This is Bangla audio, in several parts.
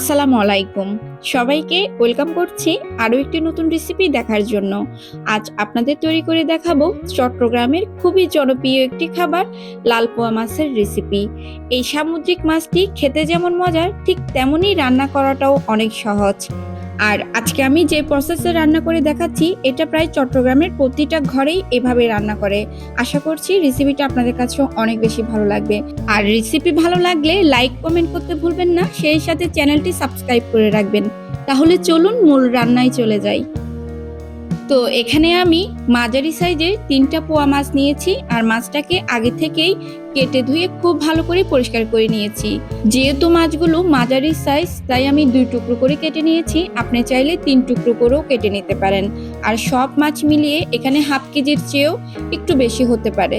আসসালামু আলাইকুম। সবাইকে ওয়েলকাম করছি আরও একটি নতুন রেসিপি দেখার জন্য। আজ আপনাদের তৈরি করে দেখাবো চট্টগ্রামের খুবই জনপ্রিয় একটি খাবার লাল পোয়া মাছের রেসিপি। এই সামুদ্রিক মাছটি খেতে যেমন মজার, ঠিক তেমনই রান্না করাটাও অনেক সহজ। আর আজকে আমি যে প্রসেসে রান্না করে দেখাচ্ছি, এটা প্রায় চট্টগ্রামের প্রতিটা ঘরেই এভাবে রান্না করে। আশা করছি রেসিপিটা আপনাদের কাছেও অনেক বেশি ভালো লাগবে। আর রেসিপি ভালো লাগলে লাইক কমেন্ট করতে ভুলবেন না। সেই সাথে চ্যানেলটি সাবস্ক্রাইব করে রাখবেন। তাহলে চলুন মূল রান্নায় চলে যাই। তো এখানে আমি মাঝারি সাইজের তিনটা পোয়া মাছ নিয়েছি আর মাছটাকে আগে থেকেই কেটে ধুয়ে খুব ভালো করে পরিষ্কার করে নিয়েছি। যেহেতু মাছগুলো মাঝারি সাইজ তাই আমি দুই টুকরো করে কেটে নিয়েছি। আপনি চাইলে তিন টুকরো করেও কেটে নিতে পারেন। আর সব মাছ মিলিয়ে এখানে হাফ কেজির চেয়েও একটু বেশি হতে পারে।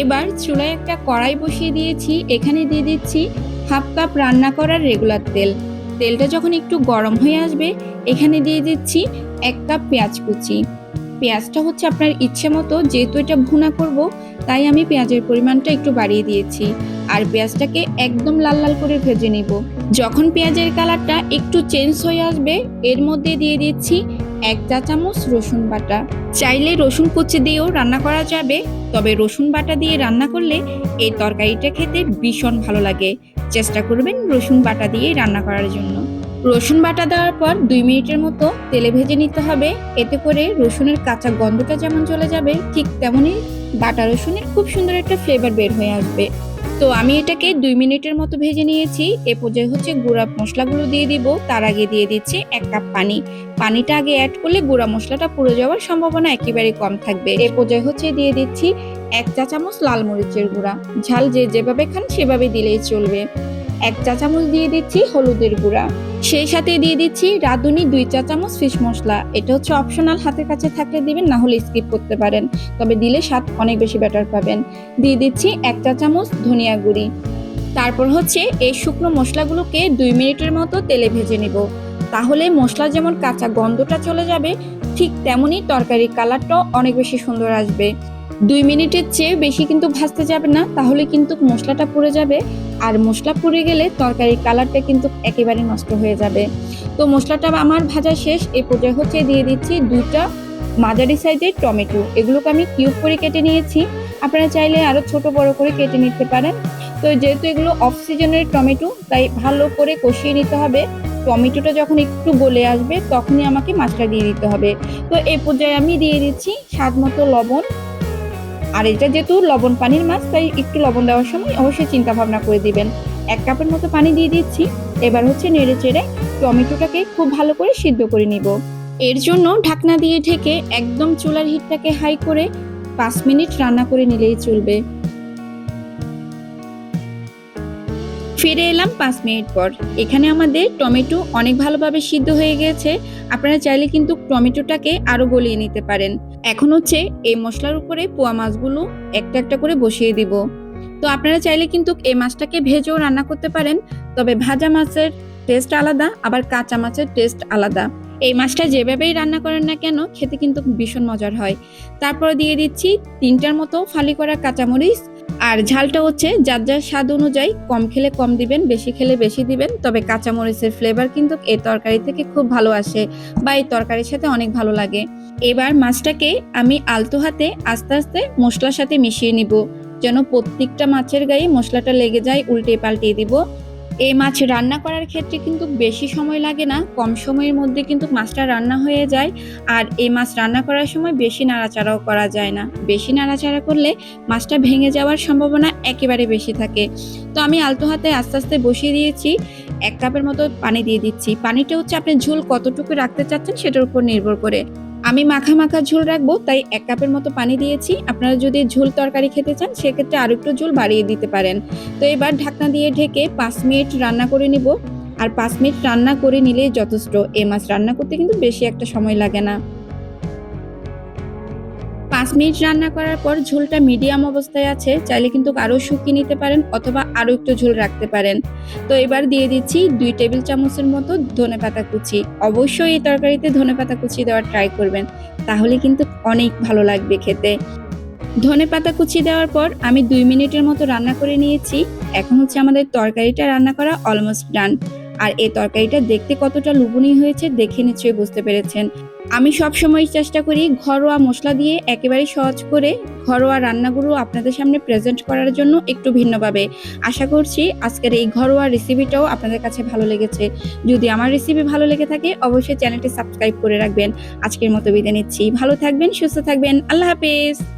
এবার চুলায় একটা কড়াই বসিয়ে দিয়েছি। এখানে দিয়ে দিচ্ছি হাফ কাপ রান্না করার রেগুলার তেল। তেলটা যখন একটু গরম হয়ে আসবে, এখানে দিয়ে দিচ্ছি এক কাপ পেঁয়াজ কুচি। পেঁয়াজটা হচ্ছে আপনার ইচ্ছে মতো, যেহেতু এটা ভুনা করব, তাই আমি পেঁয়াজের পরিমাণটা একটু বাড়িয়ে দিয়েছি। আর পেঁয়াজটাকে একদম লাল লাল করে ভেজে নিব। যখন পেঁয়াজের কালারটা একটু চেঞ্জ হয়ে আসবে, এর মধ্যে দিয়ে দিচ্ছি এক চা চামচ রসুন বাটা। চাইলে রসুন কুচি দিয়েও রান্না করা যাবে, তবে রসুন বাটা দিয়ে রান্না করলে এই তরকারিটা খেতে ভীষণ ভালো লাগে। চেষ্টা করবেন রসুন বাটা দিয়ে রান্না করার জন্য। রসুন বাটা দেওয়ার পর দুই মিনিটের মতো তেলে ভেজে নিতে হবে। এতে করে রসুনের কাঁচা গন্ধটা যেমন চলে যাবে, ঠিক তেমনই বাটা রসুনের খুব সুন্দর একটা ফ্লেভার বের হয়ে আসবে। তো আমি এটাকে দুই মিনিটের মতো ভেজে নিয়েছি। এ পর্যায়ে হচ্ছে গুঁড়া মশলাগুলো দিয়ে দিব। তার আগে দিয়ে দিচ্ছি এক কাপ পানি। পানিটা আগে অ্যাড করলে গুঁড়া মশলাটা পুড়ে যাওয়ার সম্ভাবনা একেবারে কম থাকবে। এ পর্যায়ে হচ্ছে দিয়ে দিচ্ছি এক চা চামচ লাল মরিচের গুঁড়া। ঝাল যে যেভাবে খান সেভাবে দিলেই চলবে। এক চা চামচ দিয়ে দিচ্ছি হলুদের গুঁড়া। সেই সাথে দিয়ে দিচ্ছি রাঁধুনি দুই চা চামচ ফিশ মশলা। এটা হচ্ছে অপশনাল হাতের কাছে থাকলে দিবেন, না হলে স্কিপ করতে পারেন। তবে দিলে স্বাদ অনেক বেশি বেটার পাবেন। দিয়ে দিচ্ছি এক চা চামচ ধনিয়া গুঁড়ি। তারপর হচ্ছে এই শুকনো মশলাগুলোকে দুই মিনিটের মতো তেলে ভেজে নিব। তাহলে মশলা যেমন কাঁচা গন্ধটা চলে যাবে, ঠিক তেমনই তরকারির কালারটাও অনেক বেশি সুন্দর আসবে। দুই মিনিটের চেয়ে বেশি কিন্তু ভাজতে যাবে না, তাহলে কিন্তু মশলাটা পুড়ে যাবে। আর মশলা পুড়ে গেলে তরকারির কালারটা কিন্তু একেবারে নষ্ট হয়ে যাবে। তো মশলাটা আমার ভাজা শেষ, এ পর্যায়ে হচ্ছে দিয়ে দিচ্ছি দুইটা মাঝারি সাইজের টমেটো। এগুলোকে আমি কিউব করে কেটে নিয়েছি। আপনারা চাইলে আরও ছোট বড় করে কেটে নিতে পারেন। তো যেহেতু এগুলো অফ সিজনের টমেটো, তাই ভালো করে কষিয়ে নিতে হবে। টমেটোটা যখন একটু গলে আসবে, তখনই আমাকে মাছটা দিয়ে দিতে হবে। তো এই পর্যায়ে আমি দিয়ে দিচ্ছি স্বাদ মতো লবণ। আর এটা যেহেতু লবণ পানির মাছ, তাই একটু লবণ দেওয়ার সময় অবশ্যই চিন্তা ভাবনা করে দিবেন। এক কাপের মতো পানি দিয়ে দিচ্ছি। এবার হচ্ছে নেড়ে চেড়ে টমেটোটাকে খুব ভালো করে সিদ্ধ করে নিব। এর জন্য ঢাকনা দিয়ে ঢেকে একদম চুলার হিটটাকে হাই করে পাঁচ মিনিট রান্না করে নিলেই চলবে। ফিরে এলাম পাঁচ মিনিট পর। এখানে আমাদের টমেটো অনেক ভালোভাবে সিদ্ধ হয়ে গেছে। আপনারা চাইলে কিন্তু টমেটোটাকে আরও গলিয়ে নিতে পারেন। এখন হচ্ছে এই মশলার উপরে পোয়া মাছগুলো একটা একটা করে বসিয়ে দিব। তো আপনারা চাইলে কিন্তু এই মাছটাকে ভেজেও রান্না করতে পারেন, তবে ভাজা মাছের টেস্ট আলাদা, আবার কাঁচা মাছের টেস্ট আলাদা। এই মাছটা যেভাবেই রান্না করেন না কেন, খেতে কিন্তু ভীষণ মজার হয়। তারপর দিয়ে দিচ্ছি তিনটার মতো ফালি করা কাঁচামরিচ আর ঝালটা হচ্ছে যার যার স্বাদ অনুযায়ী কম খেলে কম দিবেন, বেশি খেলে বেশি দিবেন। তবে কাঁচামরিচের ফ্লেভার কিন্তু এই তরকারি থেকে খুব ভালো আসে বা এই তরকারির সাথে অনেক ভালো লাগে। এবার মাছটাকে আমি আলতো হাতে আস্তে আস্তে মশলার সাথে মিশিয়ে নিব। যেন প্রত্যেকটা মাছের গায়ে মশলাটা লেগে যায়, উল্টে পাল্টিয়ে দিব। এই মাছ রান্না করার ক্ষেত্রে কিন্তু বেশি সময় লাগে না, কম সময়ের মধ্যে কিন্তু মাছটা রান্না হয়ে যায়। আর এই মাছ রান্না করার সময় বেশি নাড়াচাড়াও করা যায় না। বেশি নাড়াচাড়া করলে মাছটা ভেঙে যাওয়ার সম্ভাবনা একেবারে বেশি থাকে। তো আমি আলতো হাতে আস্তে আস্তে বসিয়ে দিয়েছি। এক কাপের মতো পানি দিয়ে দিচ্ছি। পানিটা হচ্ছে আপনি ঝোল কতটুকু রাখতে চাচ্ছেন সেটার উপর নির্ভর করে। আমি মাখা মাখা ঝোল রাখব, তাই এক কাপের মতো পানি দিয়েছি। আপনারা যদি ঝোল তরকারি খেতে চান, সেক্ষেত্রে আরও একটু ঝোল বাড়িয়ে দিতে পারেন। তো এবার ঢাকনা দিয়ে ঢেকে পাঁচ মিনিট রান্না করে নিব। আর পাঁচ মিনিট রান্না করে নিলেই যথেষ্ট। এ মাছ রান্না করতে কিন্তু বেশি একটা সময় লাগে না। পাঁচ মিনিট রান্না করার পর ঝোলটা মিডিয়াম অবস্থায় আছে, চাইলে কিন্তু আরও শুকিয়ে নিতে পারেন অথবা আরও একটু ঝোল রাখতে পারেন। তো এবার দিয়ে দিচ্ছি দুই টেবিল চামচের মতো ধনে পাতা কুচি। অবশ্যই এই তরকারিতে ধনে পাতা কুচি দেওয়ার ট্রাই করবেন, তাহলে কিন্তু অনেক ভালো লাগবে খেতে। ধনে পাতা কুচি দেওয়ার পর আমি দুই মিনিটের মতো রান্না করে নিয়েছি, এখন হচ্ছে আমাদের তরকারিটা রান্না করা অলমোস্ট ডান আর এই তরকারিটা দেখতে কতটা লুবনীয় হয়েছে দেখে নিশ্চয়ই বুঝতে পেরেছেন। আমি সব সময় চেষ্টা করি ঘরোয়া মশলা দিয়ে একেবারে সহজ করে ঘরোয়া রান্নাগুলো আপনাদের সামনে প্রেজেন্ট করার জন্য একটু ভিন্নভাবে। আশা করছি আজকের এই ঘরোয়া রেসিপিটাও আপনাদের কাছে ভালো লেগেছে। যদি আমার রেসিপি ভালো লেগে থাকে অবশ্যই চ্যানেলটি সাবস্ক্রাইব করে রাখবেন। আজকের মতো বিদায় নিচ্ছি। ভালো থাকবেন, সুস্থ থাকবেন। আল্লাহ হাফেজ।